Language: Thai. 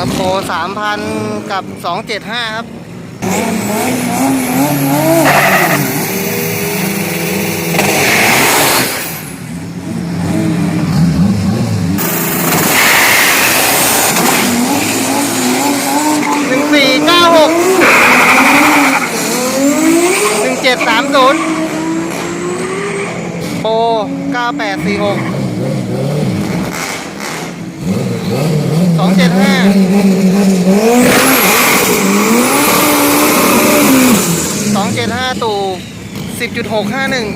ามพันกับสองเจ็ดห้าครับ หนึ่งสี่เก้าหกหนึ่งเจ็ดสามศูนย์โปรเก้าแปดสี่หก สองเจ็ดห้าสองเจ็ดห้าตู่สิบจุดหกห้าหนึ่ง